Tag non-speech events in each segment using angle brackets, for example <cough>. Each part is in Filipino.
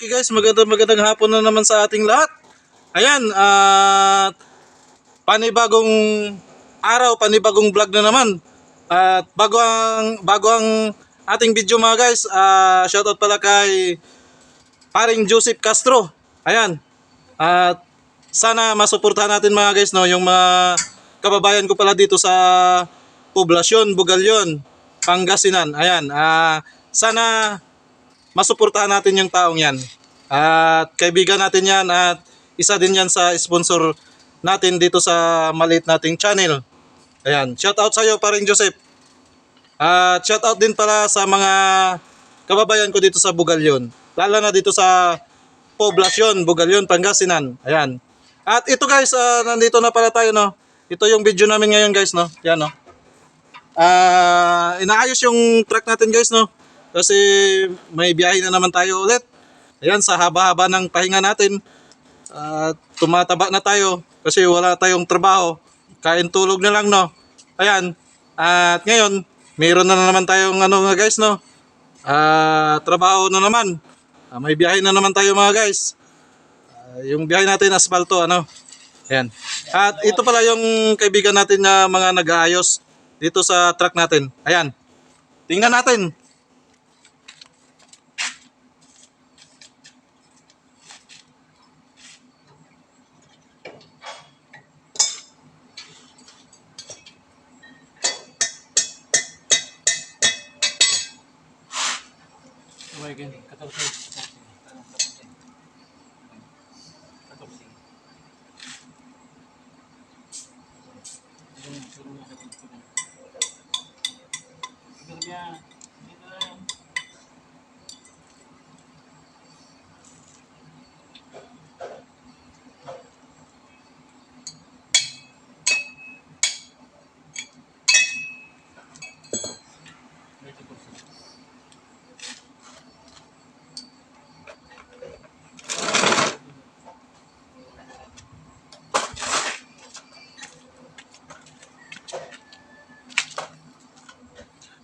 Okay guys, magandang magandang hapon na naman sa ating lahat. Ayan, at panibagong araw, panibagong vlog na naman. At bago ang bago ang ating video mga guys, ah shoutout pala kay paring Joseph Castro. Ayan. At sana masuportahan natin mga guys no yung mga kababayan ko pala dito sa poblasyon Bugalyon, Pangasinan. Ayan. Ah sana masuportahan natin yung taong yan. At kaibigan natin yan at isa din yan sa sponsor natin dito sa maliit nating channel. Ayan, shout out sa iyo paring Joseph. At shout out din pala sa mga kababayan ko dito sa Bugalyon. Lalo na dito sa poblasyon Bugalyon, Pangasinan. Ayan. At ito guys, ah, nandito na pala tayo no. Ito yung video namin ngayon guys no. Yan no. Ah, inaayos yung truck natin guys no. Kasi may biyahe na naman tayo ulit. Ayan, sa haba-haba ng pahinga natin. At tumataba na tayo kasi wala tayong trabaho. Kain tulog na lang no. Ayan. At ngayon, mayroon na naman tayong ano nga guys no. Ah, trabaho na naman. Ah, may biyahe na naman tayo mga guys. Ah, yung biyahe natin asfalto ano. Ayan. At ito pala yung kaibigan natin na mga nag-aayos dito sa truck natin. Ayan. Tingnan natin. Suruh niya sa pagkakita. Suruh niya.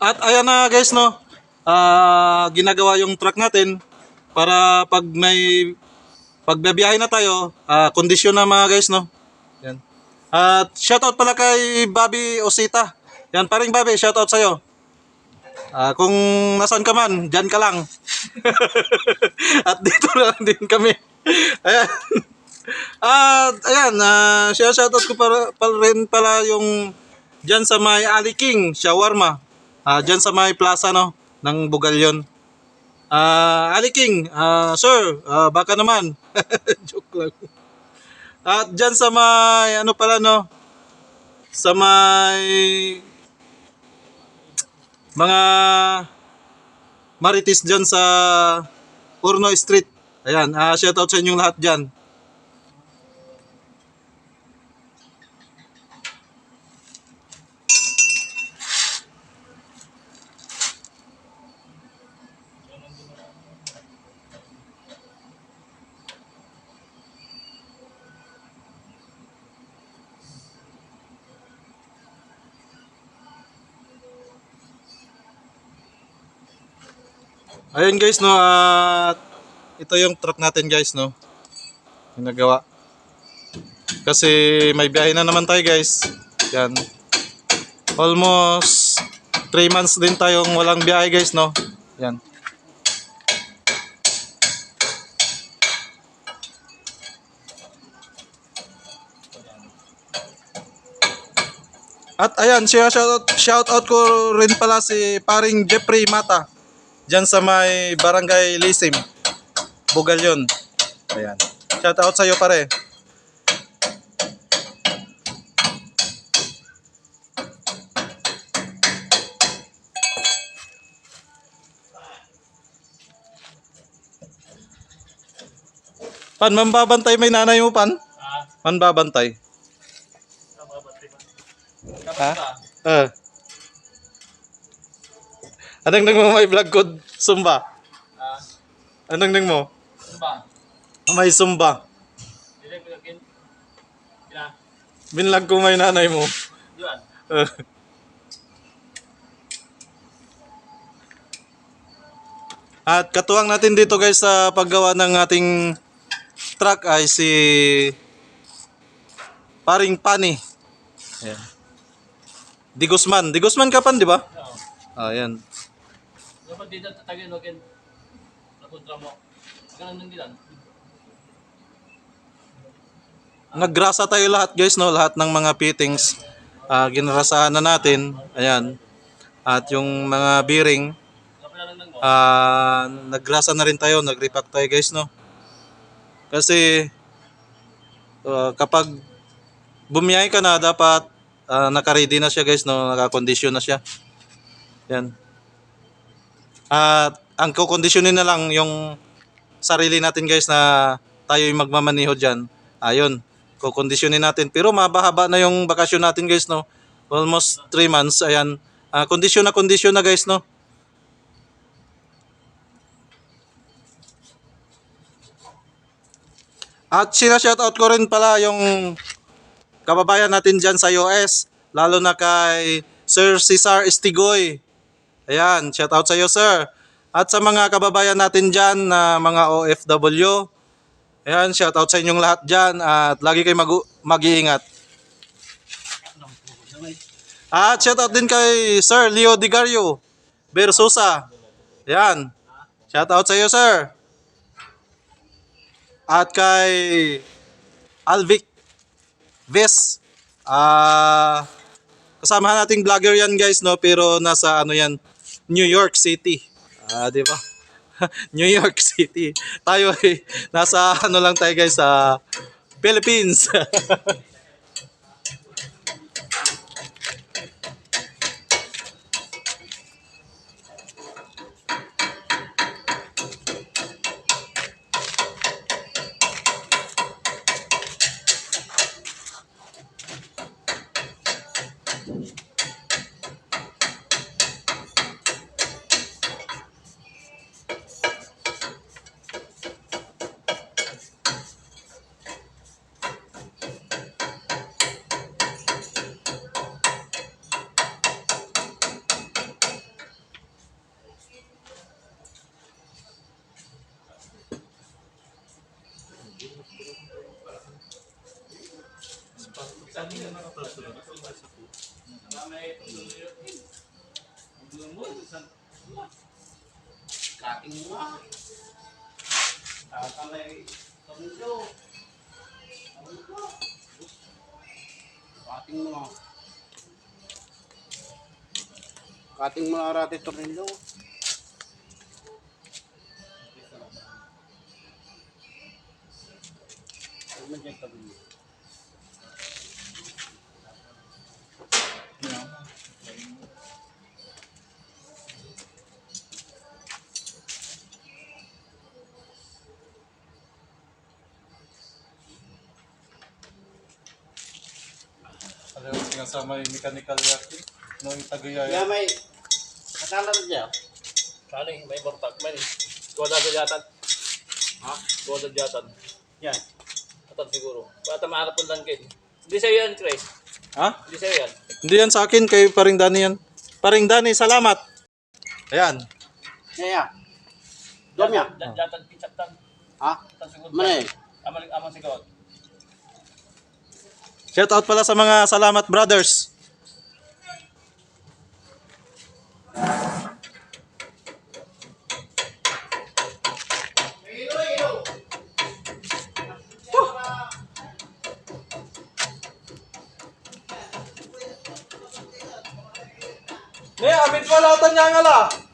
At ayan na guys no. Ah, ginagawa yung truck natin para pag may pagbabiyahe na tayo, ah, kondisyon na mga guys no. Yan. At shoutout pala kay Bobby Osita. Yan paring Bobby, shoutout sa iyo. Ah, kung nasan ka man, diyan ka lang. <laughs> At dito lang din kami. Ayan. At ayan, uh, shoutout ko para, para rin pala yung diyan sa may Ali King, shawarma. Ah, diyan sa may plaza no ng Bugalyon. Ah, Ali King, ah, sir, ah, baka naman. <laughs> Joke lang. At diyan sa may ano pala no sa may mga marites diyan sa Urno Street. Ayan, ah, shout out sa inyong lahat diyan. Ayun guys no, at ito yung truck natin guys no. Yung nagawa. Kasi may biyahe na naman tayo guys. Yan. Almost 3 months din tayong walang biyahe guys no. Yan. At ayan, shout, shout out ko rin pala si paring Jeffrey Mata. Diyan sa may Barangay Lisim. Bugalyon. Ayan. Shout out sa iyo pare. Pan, mambabantay may nanay mo, pan? Manbabantay. Ha? Ah. Anong nang mo may vlog code? Sumba. Anong nang mo? Ba? May sumba. Dili ko yakin. Kina. Binlag ko may nanay mo. Yuan. Ah. At katuwang natin dito guys sa paggawa ng ating truck ay si Paring Pani. Ayan. Di Guzman. Di Guzman ka pan, di ba? Oo. Ah, Ayan. Dapat dito tatagin mo kin. Nakontra mo. Ganun din dilan. Naggrasa tayo lahat guys, no? Lahat ng mga fittings. ah ginrasahan na natin. Ayan. At yung mga bearing, ah naggrasa na rin tayo. Nag-repack tayo guys, no? Kasi ah, kapag bumiyahe ka na, dapat ah, naka-ready na siya guys, no? Naka-condition na siya. Yan. At ang kukondisyonin na lang yung sarili natin guys na tayo yung magmamaniho dyan. Ayun, kukondisyonin natin. Pero mabahaba na yung bakasyon natin guys, no? Almost 3 months. Ayan, Ah, kondisyon na kondisyon na guys, no? At sina-shoutout ko rin pala yung kababayan natin dyan sa US. Lalo na kay Sir Cesar Estigoy. Ayan, shoutout sa iyo sir. At sa mga kababayan natin dyan na mga OFW. Ayan, shoutout sa inyong lahat dyan. At lagi kayo mag- mag-iingat. At shoutout din kay Sir Leo Digario Bersosa. Ayan. Shoutout sa iyo sir. At kay Alvic Ves. Ah, kasama nating vlogger yan guys no, pero nasa ano yan, New York City. Ah, di ba? <laughs> New York City. Tayo ay nasa ano lang tayo guys sa Philippines. <laughs> Kating mo ah. Tatalay. Tornilyo. Kating mo ah. Kating mo na rati tornilyo. Ano man dyan tabi mo? Yung sinasama yung mechanical yakin? Nung tagayaya. Kaya may katala na dyan. May bortak man eh. Tuwa na jatan. Ha? Tuwa na jatan. Yan. Atan siguro. Pata maarap lang kin. Hindi sa'yo yan, Chris. Ha? Hindi sa'yo yan. Hindi yan sa akin, kay Paring Dani yan. Paring Dani, salamat. Ayan. Yan yan. Dom yan. Jatan, jatan, pichatan. Ha? Atan siguro. Mana eh? Aman, aman siguro. Shout out pala sa mga Salamat Brothers. Ne, amit wala niya ngala. Hoy!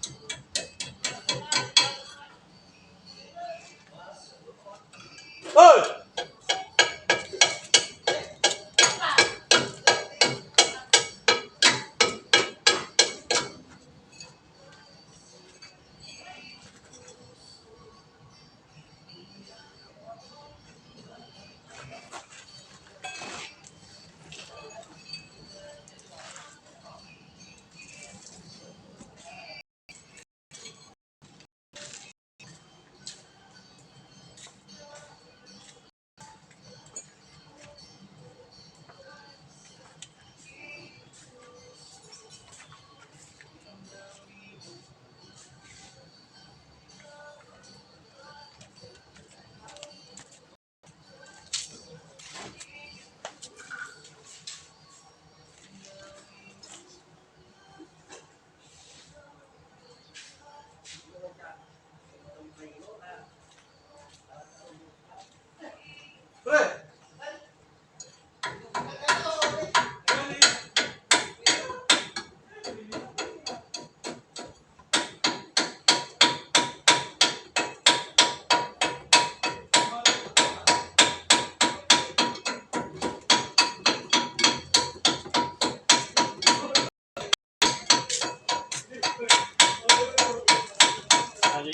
你，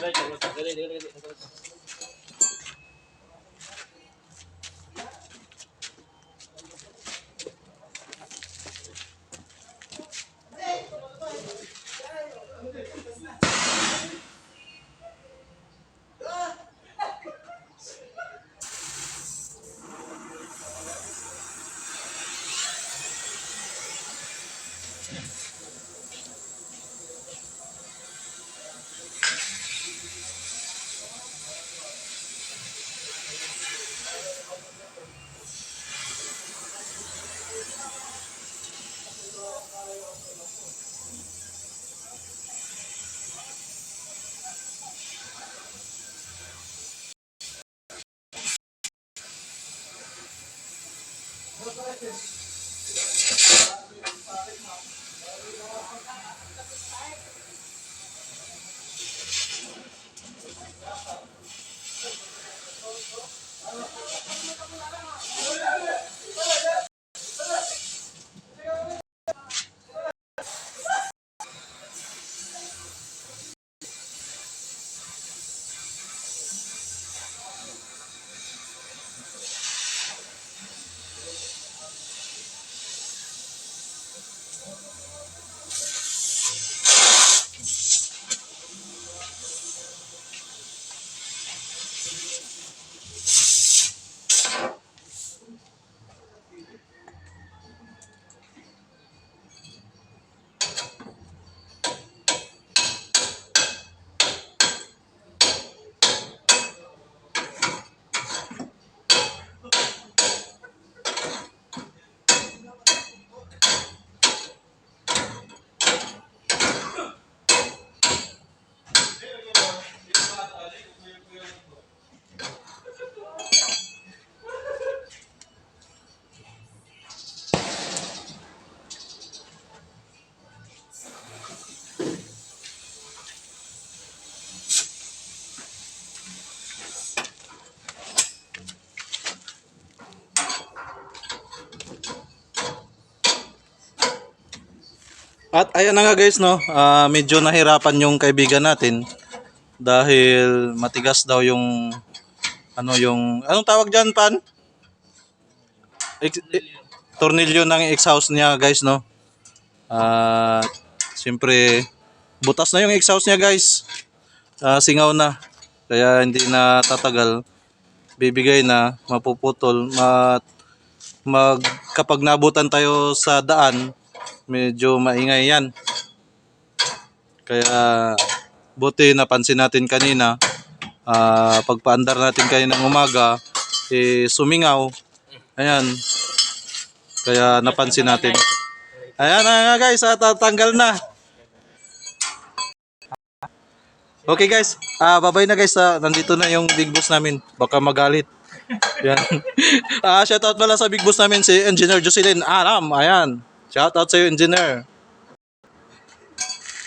再整个整个那个那个。Dali, dali. At ayan na nga guys no, ah, medyo nahirapan yung kaibigan natin dahil matigas daw yung ano yung anong tawag diyan pan? Ex- e- tornilyo ng exhaust niya guys no. At siyempre butas na yung exhaust niya guys. Ah, singaw na. Kaya hindi na tatagal. Bibigay na, mapuputol, mat mag nabutan tayo sa daan, medyo maingay yan. Kaya buti napansin natin kanina, ah pagpaandar natin kanina ng umaga, eh, sumingaw. Ayan. Kaya napansin natin. Ayan na nga guys, ah, tatanggal na. Okay guys, ah babay na guys. ah, nandito na yung big boss namin. Baka magalit. Yan. <laughs> ah shoutout pala sa big boss namin si Engineer Jocelyn Aram. Ayan. Shoutout sa iyo, Engineer.